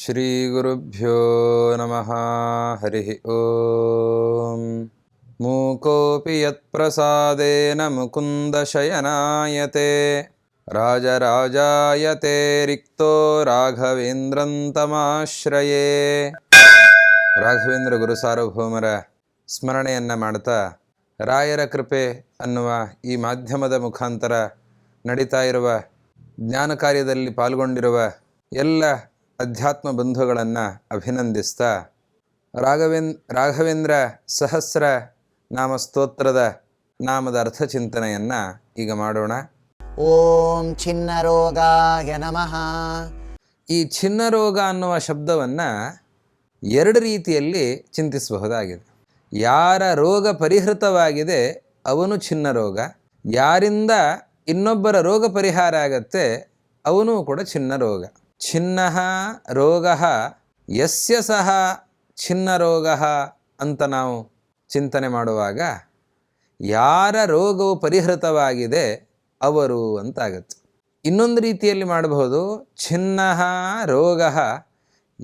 श्रीगुरुभ्यो नमः हरिः ॐ मूकोऽपि यत्प्रसादेन मुकुन्दशयनायते राजराजायते रिक्तो ರಾಘವೇಂದ್ರಂ ತಮಾಶ್ರಯೇ ರಾಘವೇಂದ್ರ ಗುರು ಸಾರ್ವಭೌಮರ ಸ್ಮರಣೆಯನ್ನು ಮಾಡ್ತಾ ರಾಯರ ಕೃಪೆ ಅನ್ನುವ ಈ ಮಾಧ್ಯಮದ ಮುಖಾಂತರ ನಡೀತಾ ಇರುವ ಜ್ಞಾನ ಕಾರ್ಯದಲ್ಲಿ ಪಾಲ್ಗೊಂಡಿರುವ ಎಲ್ಲ ಅಧ್ಯಾತ್ಮ ಬಂಧುಗಳನ್ನು ಅಭಿನಂದಿಸ್ತಾ ರಾಘವೇನ್ ರಾಘವೇಂದ್ರ ಸಹಸ್ರ ನಾಮ ಸ್ತೋತ್ರದ ನಾಮದ ಅರ್ಥಚಿಂತನೆಯನ್ನು ಈಗ ಮಾಡೋಣ. ಓಂ ಚಿನ್ನರೋಗಾಯ ನಮಃ. ಈ ಚಿನ್ನರೋಗ ಅನ್ನುವ ಶಬ್ದವನ್ನು ಎರಡು ರೀತಿಯಲ್ಲಿ ಚಿಂತಿಸಬಹುದಾಗಿದೆ. ಯಾರ ರೋಗ ಪರಿಹೃತವಾಗಿದೆ ಅವನು ಚಿನ್ನರೋಗ ಯಾರಿಂದ ಇನ್ನೊಬ್ಬರ ರೋಗ ಪರಿಹಾರ ಆಗತ್ತೆ ಅವನು ಕೂಡ ಚಿನ್ನರೋಗ. ಚಿನ್ನ ರೋಗ, ಯಸ್ಯ ಸಹ ಛಿನ್ನ ರೋಗ ಅಂತ ನಾವು ಚಿಂತನೆ ಮಾಡುವಾಗ ಯಾರ ರೋಗವು ಪರಿಹೃತವಾಗಿದೆ ಅವರು ಅಂತಾಗತ್ತೆ. ಇನ್ನೊಂದು ರೀತಿಯಲ್ಲಿ ಮಾಡಬಹುದು, ಛಿನ್ನ ರೋಗ,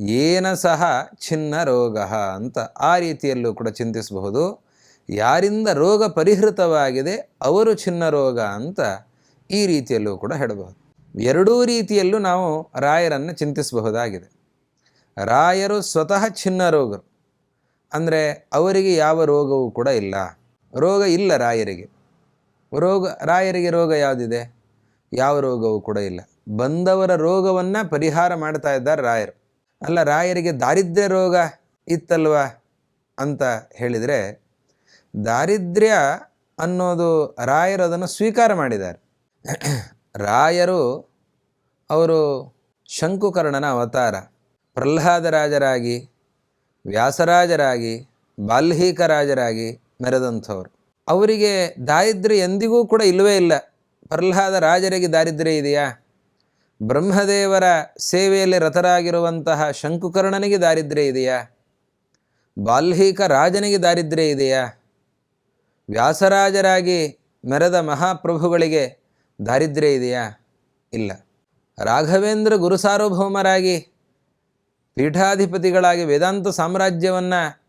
ಏನ ಸಹ ಛಿನ್ನ ರೋಗ ಅಂತ ಆ ರೀತಿಯಲ್ಲೂ ಕೂಡ ಚಿಂತಿಸಬಹುದು. ಯಾರಿಂದ ರೋಗ ಪರಿಹೃತವಾಗಿದೆ ಅವರು ಛಿನ್ನ ರೋಗ ಅಂತ ಈ ರೀತಿಯಲ್ಲೂ ಕೂಡ ಹೇಳಬಹುದು. ಎರಡೂ ರೀತಿಯಲ್ಲೂ ನಾವು ರಾಯರನ್ನು ಚಿಂತಿಸಬಹುದಾಗಿದೆ. ರಾಯರು ಸ್ವತಃ ಚಿನ್ನ ರೋಗರು. ಅಂದರೆ ಅವರಿಗೆ ಯಾವ ರೋಗವೂ ಕೂಡ ಇಲ್ಲ. ರೋಗ ಇಲ್ಲ ರಾಯರಿಗೆ. ರೋಗ ರಾಯರಿಗೆ ರೋಗ ಯಾವುದಿದೆ? ಯಾವ ರೋಗವೂ ಕೂಡ ಇಲ್ಲ. ಬಂದವರ ರೋಗವನ್ನು ಪರಿಹಾರ ಮಾಡ್ತಾ ಇದ್ದಾರೆ ರಾಯರು. ಅಲ್ಲ, ರಾಯರಿಗೆ ದಾರಿದ್ರ್ಯ ರೋಗ ಇತ್ತಲ್ವ ಅಂತ ಹೇಳಿದರೆ, ದಾರಿದ್ರ್ಯ ಅನ್ನೋದು ರಾಯರು ಅದನ್ನು ಸ್ವೀಕಾರ ಮಾಡಿದ್ದಾರೆ. ರಾಯರು ಅವರು ಶಂಕುಕರ್ಣನ ಅವತಾರ. ಪ್ರಹ್ಲಾದರಾಜರಾಗಿ, ವ್ಯಾಸರಾಜರಾಗಿ, ಬಾಲ್ಹೀಕರಾಜರಾಗಿ ಮೆರೆದಂಥವ್ರು. ಅವರಿಗೆ ದಾರಿದ್ರ್ಯ ಎಂದಿಗೂ ಕೂಡ ಇಲ್ಲವೇ ಇಲ್ಲ. ಪ್ರಹ್ಲಾದ ರಾಜರಿಗೆ ದಾರಿದ್ರ್ಯ ಇದೆಯಾ? ಬ್ರಹ್ಮದೇವರ ಸೇವೆಯಲ್ಲಿ ರಥರಾಗಿರುವಂತಹ ಶಂಕುಕರ್ಣನಿಗೆ ದಾರಿದ್ರ್ಯ ಇದೆಯಾ? ಬಾಲ್ಹೀಕ ರಾಜನಿಗೆ ದಾರಿದ್ರ್ಯ ಇದೆಯಾ? ವ್ಯಾಸರಾಜರಾಗಿ ಮೆರೆದ ಮಹಾಪ್ರಭುಗಳಿಗೆ ದಾರಿದ್ರ್ಯ ಇದೆಯಾ? ಇಲ್ಲ. ರಾಘವೇಂದ್ರ ಗುರು ಸಾರ್ವಭೌಮರಾಗಿ ಪೀಠಾಧಿಪತಿಗಳಾಗಿ ವೇದಾಂತ ಸಾಮ್ರಾಜ್ಯವನ್ನು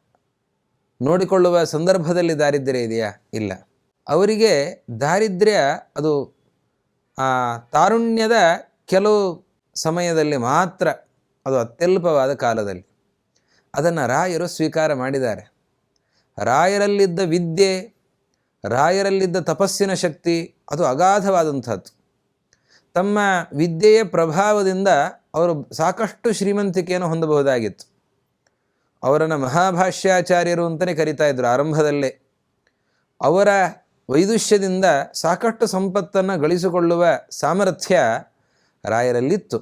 ನೋಡಿಕೊಳ್ಳುವ ಸಂದರ್ಭದಲ್ಲಿ ದಾರಿದ್ರ್ಯ ಇದೆಯಾ? ಇಲ್ಲ. ಅವರಿಗೆ ದಾರಿದ್ರ್ಯ ಅದು ತಾರುಣ್ಯದ ಕೆಲವು ಸಮಯದಲ್ಲಿ ಮಾತ್ರ, ಅದು ಅತ್ಯಲ್ಪವಾದ ಕಾಲದಲ್ಲಿ. ಅದನ್ನು ರಾಯರು ಸ್ವೀಕಾರ ಮಾಡಿದ್ದಾರೆ. ರಾಯರಲ್ಲಿದ್ದ ವಿದ್ಯೆ, ರಾಯರಲ್ಲಿದ್ದ ತಪಸ್ಸಿನ ಶಕ್ತಿ, ಅದು ಅಗಾಧವಾದಂಥದ್ದು. ತಮ್ಮ ವಿದ್ಯೆಯ ಪ್ರಭಾವದಿಂದ ಅವರು ಸಾಕಷ್ಟು ಶ್ರೀಮಂತಿಕೆಯನ್ನು ಹೊಂದಬಹುದಾಗಿತ್ತು. ಅವರನ್ನು ಮಹಾಭಾಷ್ಯಾಚಾರ್ಯರು ಅಂತಲೇ ಕರಿತಾ ಇದ್ದರು ಆರಂಭದಲ್ಲೇ. ಅವರ ವೈದುಷ್ಯದಿಂದ ಸಾಕಷ್ಟು ಸಂಪತ್ತನ್ನು ಗಳಿಸಿಕೊಳ್ಳುವ ಸಾಮರ್ಥ್ಯ ರಾಯರಲ್ಲಿತ್ತು,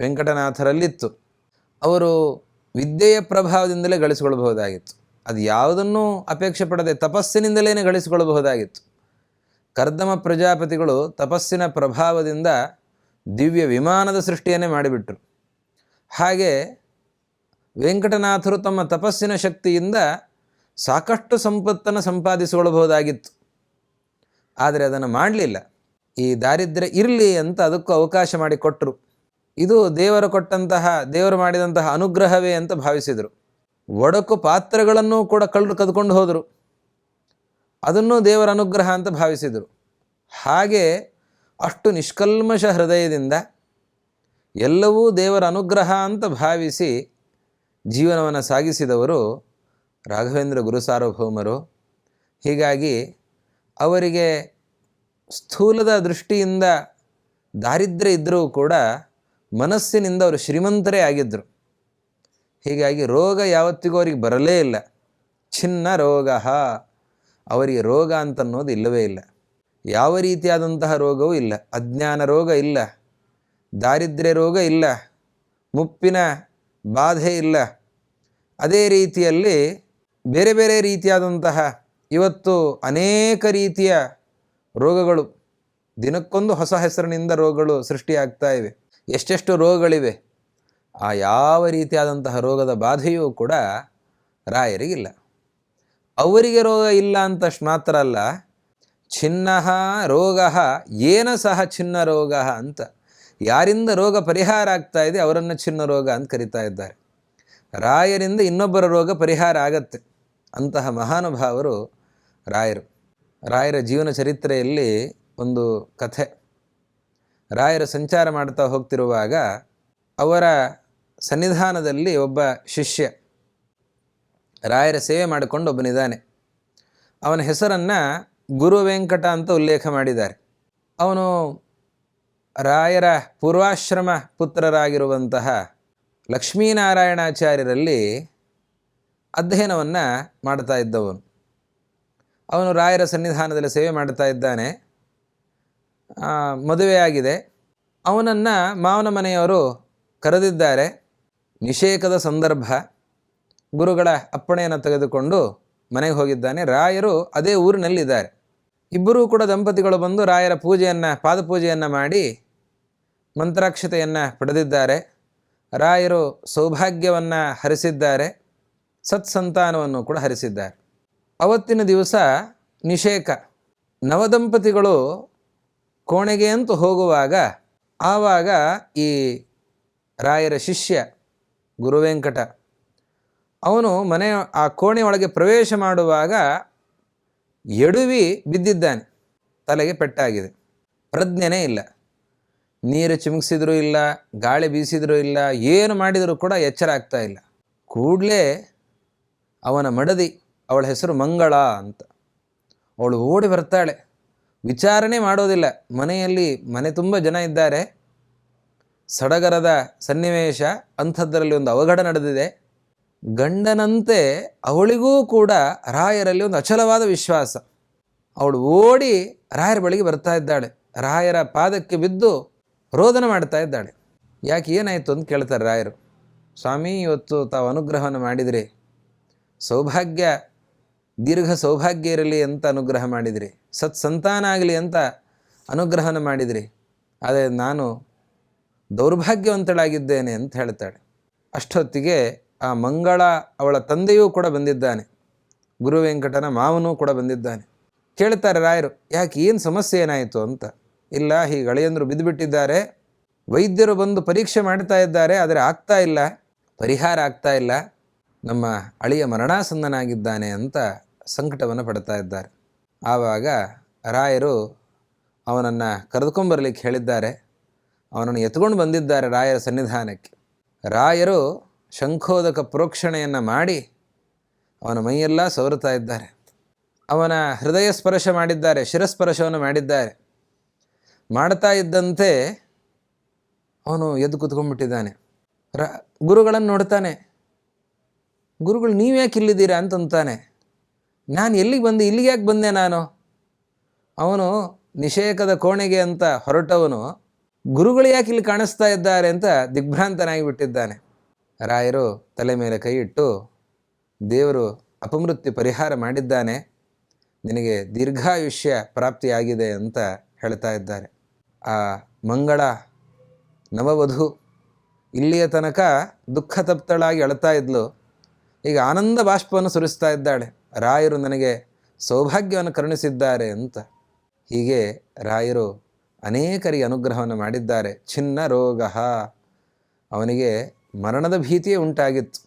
ವೆಂಕಟನಾಥರಲ್ಲಿತ್ತು. ಅವರು ವಿದ್ಯೆಯ ಪ್ರಭಾವದಿಂದಲೇ ಗಳಿಸಿಕೊಳ್ಳಬಹುದಾಗಿತ್ತು. ಅದು ಯಾವುದನ್ನೂ ಅಪೇಕ್ಷೆ ಪಡದೆ ತಪಸ್ಸಿನಿಂದಲೇ ಗಳಿಸಿಕೊಳ್ಳಬಹುದಾಗಿತ್ತು. ಕರ್ದಮ ಪ್ರಜಾಪತಿಗಳು ತಪಸ್ಸಿನ ಪ್ರಭಾವದಿಂದ ದಿವ್ಯ ವಿಮಾನದ ಸೃಷ್ಟಿಯನ್ನೇ ಮಾಡಿಬಿಟ್ರು. ಹಾಗೆ ವೆಂಕಟನಾಥರು ತಮ್ಮ ತಪಸ್ಸಿನ ಶಕ್ತಿಯಿಂದ ಸಾಕಷ್ಟು ಸಂಪತ್ತನ್ನು ಸಂಪಾದಿಸಿಕೊಳ್ಳಬಹುದಾಗಿತ್ತು. ಆದರೆ ಅದನ್ನು ಮಾಡಲಿಲ್ಲ. ಈ ದಾರಿದ್ರ್ಯ ಇರಲಿ ಅಂತ ಅದಕ್ಕೂ ಅವಕಾಶ ಮಾಡಿಕೊಟ್ಟರು ಇದು ದೇವರು ಕೊಟ್ಟಂತಹ, ದೇವರು ಮಾಡಿದಂತಹ ಅನುಗ್ರಹವೇ ಅಂತ ಭಾವಿಸಿದರು. ಒಡಕು ಪಾತ್ರಗಳನ್ನು ಕೂಡ ಕಳ್ಳರು ಕದ್ಕೊಂಡು ಹೋದರು. ಅದನ್ನೂ ದೇವರ ಅನುಗ್ರಹ ಅಂತ ಭಾವಿಸಿದರು. ಹಾಗೆ ಅಷ್ಟು ನಿಷ್ಕಲ್ಮಶ ಹೃದಯದಿಂದ ಎಲ್ಲವೂ ದೇವರ ಅನುಗ್ರಹ ಅಂತ ಭಾವಿಸಿ ಜೀವನವನ್ನು ಸಾಗಿಸಿದವರು ರಾಘವೇಂದ್ರ ಗುರು ಸಾರ್ವಭೌಮರು. ಹೀಗಾಗಿ ಅವರಿಗೆ ಸ್ಥೂಲದ ದೃಷ್ಟಿಯಿಂದ ದಾರಿದ್ರ್ಯ ಇದ್ದರೂ ಕೂಡ ಮನಸ್ಸಿನಿಂದ ಅವರು ಶ್ರೀಮಂತರೇ ಆಗಿದ್ದರು ಹೀಗಾಗಿ ರೋಗ ಯಾವತ್ತಿಗೂ ಅವರಿಗೆ ಬರಲೇ ಇಲ್ಲ. ಚಿನ್ನ ರೋಗ. ಅವರಿಗೆ ರೋಗ ಅಂತನ್ನೋದು ಇಲ್ಲವೇ ಇಲ್ಲ. ಯಾವ ರೀತಿಯಾದಂತಹ ರೋಗವೂ ಇಲ್ಲ. ಅಜ್ಞಾನ ರೋಗ ಇಲ್ಲ. ದಾರಿದ್ರ್ಯ ರೋಗ ಇಲ್ಲ. ಮುಪ್ಪಿನ ಬಾಧೆ ಇಲ್ಲ. ಅದೇ ರೀತಿಯಲ್ಲಿ ಬೇರೆ ಬೇರೆ ರೀತಿಯಾದಂತಹ ಇವತ್ತು ಅನೇಕ ರೀತಿಯ ರೋಗಗಳು, ದಿನಕ್ಕೊಂದು ಹೊಸ ಹೆಸರಿನಿಂದ ರೋಗಗಳು ಸೃಷ್ಟಿಯಾಗ್ತಾ ಇವೆ. ಎಷ್ಟೆಷ್ಟು ರೋಗಗಳಿವೆ. ಆ ಯಾವ ರೀತಿಯಾದಂತಹ ರೋಗದ ಬಾಧೆಯೂ ಕೂಡ ರಾಯರಿಗಿಲ್ಲ. ಅವರಿಗೆ ರೋಗ ಇಲ್ಲ ಅಂತಷ್ಟು ಮಾತ್ರ ಅಲ್ಲ, ಚಿನ್ನ ರೋಗ, ಏನ ಸಹ ಚಿನ್ನ ರೋಗ ಅಂತ ಯಾರಿಂದ ರೋಗ ಪರಿಹಾರ ಆಗ್ತಾ ಇದೆ ಅವರನ್ನು ಚಿನ್ನ ರೋಗ ಅಂತ ಕರಿತಾ ಇದ್ದಾರೆ. ರಾಯರಿಂದ ಇನ್ನೊಬ್ಬರ ರೋಗ ಪರಿಹಾರ ಆಗತ್ತೆ ಅಂತಹ ಮಹಾನುಭಾವರು ರಾಯರು. ರಾಯರ ಜೀವನ ಚರಿತ್ರೆಯಲ್ಲಿ ಒಂದು ಕಥೆ. ರಾಯರು ಸಂಚಾರ ಮಾಡ್ತಾ ಹೋಗ್ತಿರುವಾಗ ಅವರ ಸನ್ನಿಧಾನದಲ್ಲಿ ಒಬ್ಬ ಶಿಷ್ಯ ರಾಯರ ಸೇವೆ ಮಾಡಿಕೊಂಡು ಒಬ್ಬನಿದ್ದಾನೆ. ಅವನ ಹೆಸರನ್ನು ಗುರು ವೆಂಕಟ ಅಂತ ಉಲ್ಲೇಖ ಮಾಡಿದ್ದಾರೆ. ಅವನು ರಾಯರ ಪೂರ್ವಾಶ್ರಮ ಪುತ್ರರಾಗಿರುವಂತಹ ಲಕ್ಷ್ಮೀನಾರಾಯಣಾಚಾರ್ಯರಲ್ಲಿ ಅಧ್ಯಯನವನ್ನು ಮಾಡ್ತಾ ಇದ್ದವನು. ಅವನು ರಾಯರ ಸನ್ನಿಧಾನದಲ್ಲಿ ಸೇವೆ ಮಾಡ್ತಾ ಇದ್ದಾನೆ. ಮದುವೆಯಾಗಿದೆ. ಅವನನ್ನು ಮಾವನ ಮನೆಯವರು ಕರೆದಿದ್ದಾರೆ. ನಿಷೇಕದ ಸಂದರ್ಭ. ಗುರುಗಳ ಅಪ್ಪಣೆಯನ್ನು ತೆಗೆದುಕೊಂಡು ಮನೆಗೆ ಹೋಗಿದ್ದಾನೆ. ರಾಯರು ಅದೇ ಊರಿನಲ್ಲಿದ್ದಾರೆ. ಇಬ್ಬರೂ ಕೂಡ ದಂಪತಿಗಳು ಬಂದು ರಾಯರ ಪೂಜೆಯನ್ನು, ಪಾದಪೂಜೆಯನ್ನು ಮಾಡಿ ಮಂತ್ರಾಕ್ಷತೆಯನ್ನು ಪಡೆದಿದ್ದಾರೆ. ರಾಯರು ಸೌಭಾಗ್ಯವನ್ನು ಹರಿಸಿದ್ದಾರೆ. ಸತ್ಸಂತಾನವನ್ನು ಕೂಡ ಹರಿಸಿದ್ದಾರೆ. ಅವತ್ತಿನ ದಿವಸ ನಿಷೇಕ. ನವದಂಪತಿಗಳು ಕೋಣೆಗೆ ಅಂತ ಹೋಗುವಾಗ, ಆವಾಗ ಈ ರಾಯರ ಶಿಷ್ಯ ಗುರುವೆಂಕಟ ಅವನು ಮನೆ ಆ ಕೋಣೆಯೊಳಗೆ ಪ್ರವೇಶ ಮಾಡುವಾಗ ಎಡುವಿ ಬಿದ್ದಿದ್ದಾನೆ. ತಲೆಗೆ ಪೆಟ್ಟಾಗಿದೆ. ಪ್ರಜ್ಞೆನೇ ಇಲ್ಲ. ನೀರು ಚಿಮುಕಿಸಿದ್ರೂ ಇಲ್ಲ, ಗಾಳಿ ಬೀಸಿದ್ರೂ ಇಲ್ಲ, ಏನು ಮಾಡಿದರೂ ಕೂಡ ಎಚ್ಚರ ಆಗ್ತಾ ಇಲ್ಲ. ಕೂಡಲೇ ಅವನ ಮಡದಿ, ಅವಳ ಹೆಸರು ಮಂಗಳ ಅಂತ. ಅವಳು ಓಡಿ ಬರ್ತಾಳೆ. ವಿಚಾರಣೆ ಮಾಡೋದಿಲ್ಲ. ಮನೆಯಲ್ಲಿ ಮನೆ ತುಂಬ ಜನ ಇದ್ದಾರೆ. ಸಡಗರದ ಸನ್ನಿವೇಶ ಅಂಥದ್ದರಲ್ಲಿ ಒಂದು ಅವಘಡ ನಡೆದಿದೆ. ಗಂಡನಂತೆ ಅವಳಿಗೂ ಕೂಡ ರಾಯರಲ್ಲಿ ಒಂದು ಅಚಲವಾದ ವಿಶ್ವಾಸ. ಅವಳು ಓಡಿ ರಾಯರ ಬಳಿಗೆ ಬರ್ತಾ ಇದ್ದಾಳೆ. ರಾಯರ ಪಾದಕ್ಕೆ ಬಿದ್ದು ರೋದನ ಮಾಡ್ತಾ ಇದ್ದಾಳೆ. ಯಾಕೆ ಏನಾಯಿತು ಅಂತ ಕೇಳ್ತಾರೆ ರಾಯರು. ಸ್ವಾಮಿ, ಇವತ್ತು ತಾವು ಅನುಗ್ರಹವನ್ನು ಮಾಡಿದಿರಿ. ಸೌಭಾಗ್ಯ, ದೀರ್ಘ ಸೌಭಾಗ್ಯ ಇರಲಿ ಅಂತ ಅನುಗ್ರಹ ಮಾಡಿದಿರಿ. ಸತ್ಸಂತಾನ ಆಗಲಿ ಅಂತ ಅನುಗ್ರಹನ ಮಾಡಿದಿರಿ. ಆದರೆ ನಾನು ದೌರ್ಭಾಗ್ಯವಂತಳಾಗಿದ್ದೇನೆ ಅಂತ ಹೇಳ್ತಾಳೆ. ಅಷ್ಟೊತ್ತಿಗೆ ಆ ಮಂಗಳ ಅವಳ ತಂದೆಯೂ ಕೂಡ ಬಂದಿದ್ದಾನೆ. ಗುರು ವೆಂಕಟನ ಮಾವನೂ ಕೂಡ ಬಂದಿದ್ದಾನೆ. ಕೇಳ್ತಾರೆ ರಾಯರು, ಯಾಕೆ ಏನು ಸಮಸ್ಯೆ ಏನಾಯಿತು? ಅಂತ. ಇಲ್ಲ, ಹೀಗೆ ಅಳಿಯಂದರು ಬಿದ್ದುಬಿಟ್ಟಿದ್ದಾರೆ. ವೈದ್ಯರು ಬಂದು ಪರೀಕ್ಷೆ ಮಾಡ್ತಾ ಇದ್ದಾರೆ, ಆದರೆ ಆಗ್ತಾ ಇಲ್ಲ. ಪರಿಹಾರ ಆಗ್ತಾ ಇಲ್ಲ. ನಮ್ಮ ಅಳಿಯ ಮರಣಾಸಂದನಾಗಿದ್ದಾನೆ ಅಂತ ಸಂಕಟವನ್ನು ಪಡ್ತಾ ಇದ್ದಾರೆ. ಆವಾಗ ರಾಯರು ಅವನನ್ನು ಕರೆದುಕೊಂಬರ್ಲಿಕ್ಕೆ ಹೇಳಿದ್ದಾರೆ. ಅವನನ್ನು ಎತ್ಕೊಂಡು ಬಂದಿದ್ದಾರೆ ರಾಯರ ಸನ್ನಿಧಾನಕ್ಕೆ. ರಾಯರು ಶಂಖೋದಕ ಪ್ರೋಕ್ಷಣೆಯನ್ನು ಮಾಡಿ ಅವನ ಮೈಯೆಲ್ಲ ಸವರುತ್ತಾ ಇದ್ದಾರೆ. ಅವನ ಹೃದಯ ಸ್ಪರ್ಶ ಮಾಡಿದ್ದಾರೆ, ಶಿರಸ್ಪರ್ಶವನ್ನು ಮಾಡಿದ್ದಾರೆ. ಮಾಡ್ತಾ ಇದ್ದಂತೆ ಅವನು ಎದ್ದು ಕೂತ್ಕೊಂಡ್ಬಿಟ್ಟಿದ್ದಾನೆ. ರ, ಗುರುಗಳನ್ನು ನೋಡ್ತಾನೆ. ಗುರುಗಳು ನೀವ್ಯಾಕೆ ಇಲ್ಲಿದ್ದೀರಾ? ಅಂತಂತಾನೆ ನಾನು ಎಲ್ಲಿಗೆ ಬಂದೆ? ಇಲ್ಲಿಗೆ ಯಾಕೆ ಬಂದೆ ನಾನು? ಅವನು ನಿಷೇಕದ ಕೋಣೆಗೆ ಅಂತ ಹೊರಟವನು, ಗುರುಗಳು ಯಾಕೆ ಇಲ್ಲಿ ಕಾಣಿಸ್ತಾ ಇದ್ದಾರೆ? ಅಂತ ದಿಗ್ಭ್ರಾಂತನಾಗಿ ಬಿಟ್ಟಿದ್ದಾನೆ. ರಾಯರು ತಲೆ ಮೇಲೆ ಕೈ ಇಟ್ಟು, ದೇವರು ಅಪಮೃತ್ಯು ಪರಿಹಾರ ಮಾಡಿದ್ದಾನೆ, ನಿನಗೆ ದೀರ್ಘಾಯುಷ್ಯ ಪ್ರಾಪ್ತಿಯಾಗಿದೆ ಅಂತ ಹೇಳ್ತಾ ಇದ್ದಾರೆ. ಆ ಮಂಗಳ ನವವಧು ಇಲ್ಲಿಯ ತನಕ ದುಃಖ ತಪ್ತಳಾಗಿ ಅಳ್ತಾ ಇದ್ಲು. ಈಗ ಆನಂದ ಬಾಷ್ಪವನ್ನು ಸುರಿಸ್ತಾ ಇದ್ದಾಳೆ. ರಾಯರು ನನಗೆ ಸೌಭಾಗ್ಯವನ್ನು ಕರುಣಿಸಿದ್ದಾರೆ ಅಂತ. ಹೀಗೆ ರಾಯರು ಅನೇಕರಿಗೆ ಅನುಗ್ರಹವನ್ನು ಮಾಡಿದ್ದಾರೆ. ಚಿನ್ನ ರೋಗ. ಅವನಿಗೆ ಮರಣದ ಭೀತಿಯೇ ಉಂಟಾಗಿತ್ತು.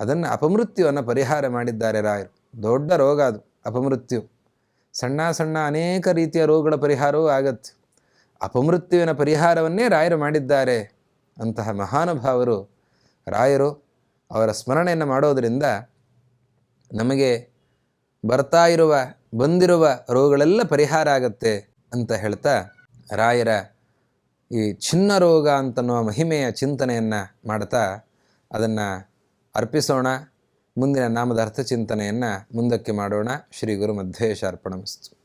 ಅದನ್ನು ಅಪಮೃತ್ಯುವನ್ನು ಪರಿಹಾರ ಮಾಡಿದ್ದಾರೆ ರಾಯರು. ದೊಡ್ಡ ರೋಗ ಅದು, ಅಪಮೃತ್ಯು. ಸಣ್ಣ ಸಣ್ಣ ಅನೇಕ ರೀತಿಯ ರೋಗಗಳ ಪರಿಹಾರವೂ ಆಗತ್ತೆ. ಅಪಮೃತ್ಯುವಿನ ಪರಿಹಾರವನ್ನೇ ರಾಯರು ಮಾಡಿದ್ದಾರೆ ಅಂತಹ ಮಹಾನುಭಾವರು. ರಾಯರು ಅವರ ಸ್ಮರಣೆಯನ್ನು ಮಾಡೋದರಿಂದ ನಮಗೆ ಬರ್ತಾ ಇರುವ, ಬಂದಿರುವ ರೋಗಗಳೆಲ್ಲ ಪರಿಹಾರ ಆಗತ್ತೆ ಅಂತ ಹೇಳ್ತಾ ರಾಯರ ಈ ಚಿನ್ನ ರೋಗ ಅಂತನ್ನುವ ಮಹಿಮೆಯ ಚಿಂತನೆಯನ್ನು ಮಾಡ್ತಾ ಅದನ್ನು ಅರ್ಪಿಸೋಣ. ಮುಂದಿನ ನಾಮದ ಅರ್ಥ ಚಿಂತನೆಯನ್ನು ಮುಂದಕ್ಕೆ ಮಾಡೋಣ. ಶ್ರೀ ಗುರು ಮಧ್ವೇಶ ಅರ್ಪಣಮಸ್ತು